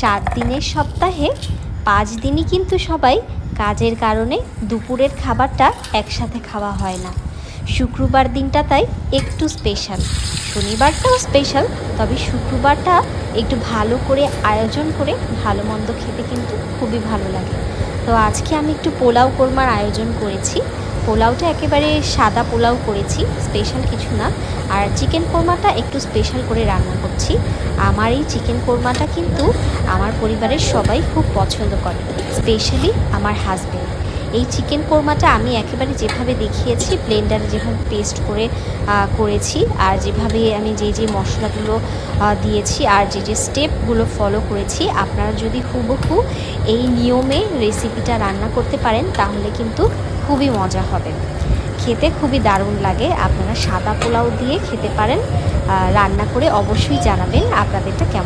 সাত দিনের সপ্তাহে পাঁচ দিনই কিন্তু সবাই কাজের কারণে দুপুরের খাবারটা একসাথে খাওয়া হয় না। শুক্রবার দিনটা তাই একটু স্পেশাল শনিবারটাও স্পেশাল তবে শুক্রবারটা একটু ভালো করে আয়োজন করে ভালো মন্দ খেতে কিন্তু খুবই ভালো লাগে। তো আজকে আমি একটু পোলাও কোরমার আয়োজন করেছি। পোলাওটা একেবারে সাদা পোলাও করেছি স্পেশাল কিছু না। আর চিকেন কোরমাটা একটু স্পেশাল করে রান্না করছি। আমার এই চিকেন কোরমাটা কিন্তু আমার পরিবারের সবাই খুব পছন্দ করে স্পেশালি আমার হাজব্যান্ড এই চিকেন কোরমাটা আমি একেবারে যেভাবে দেখিয়েছি ব্লেন্ডারে যেভাবে পেস্ট করে করেছি, আর যেভাবে আমি যে যে মশলাগুলো দিয়েছি, আর যে যে স্টেপগুলো ফলো করেছি, আপনারা যদি হুবহু এই নিয়মে রেসিপিটা রান্না করতে পারেন, তাহলে কিন্তু খুবই মজা হবে। খেতে খুবই দারুণ লাগে। আপনারা সাদা পোলাও দিয়ে খেতে পারেন। রান্না করে অবশ্যই জানাবেন। আপনাদেরটা কেমন